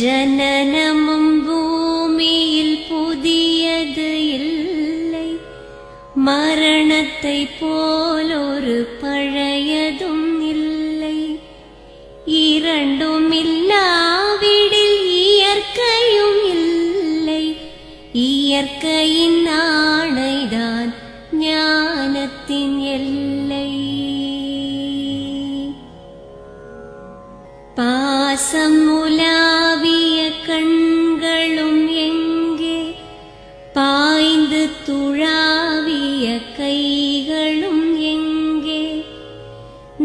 ஜனனமும் பூமியில் புதியது இல்லை. மரணத்தை போலொரு பழையதும்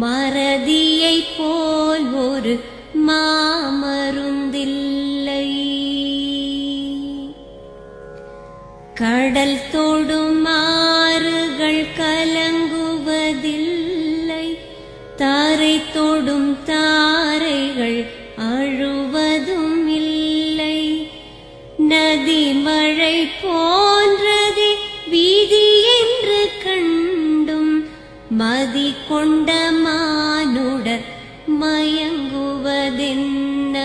மறதியை போல் ஒரு மாமருந்தில்லை. கடல் தொடும் ஆறுகள் கலங்குவதில்லை. தாரை தொடும் தாரைகள் அழுவதும் இல்லை. நதி மழை போன்றதே மதி கொண்ட மானுடர் மயங்குவதென்ன?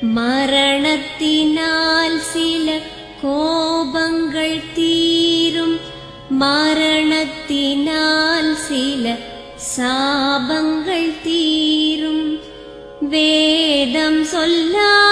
மரணத்தினால் சில கோபங்கள் தீரும். மரணத்தினால் சில சாபங்கள் தீரும். வேதம் சொல்லா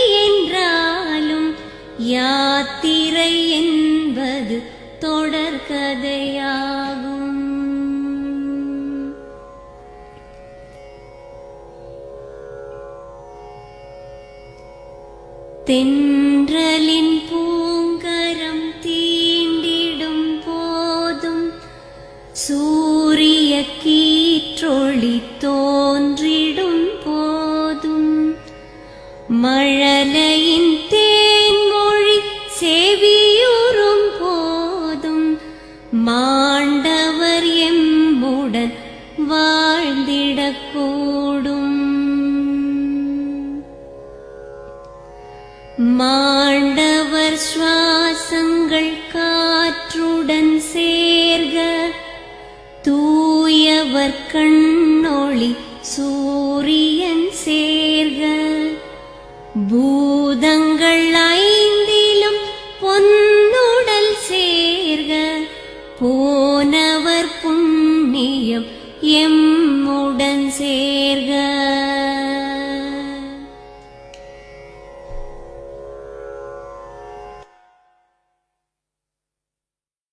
யாத்திரை என்பது தொடர்கதையாகும் தென்றலின் பூங்கரம் தீண்டிடும் போதும் சூரிய கீற்றொளி தோன்றி மாண்டவர் எம்புடன் வாழ்ந்திடக்கூடும். மாண்டவர் சுவாசங்கள் காற்றுடன் சேர்க. தூயவர் கண்ணொளி சூரியன் சேர்க. பூதங்கள் தேர்க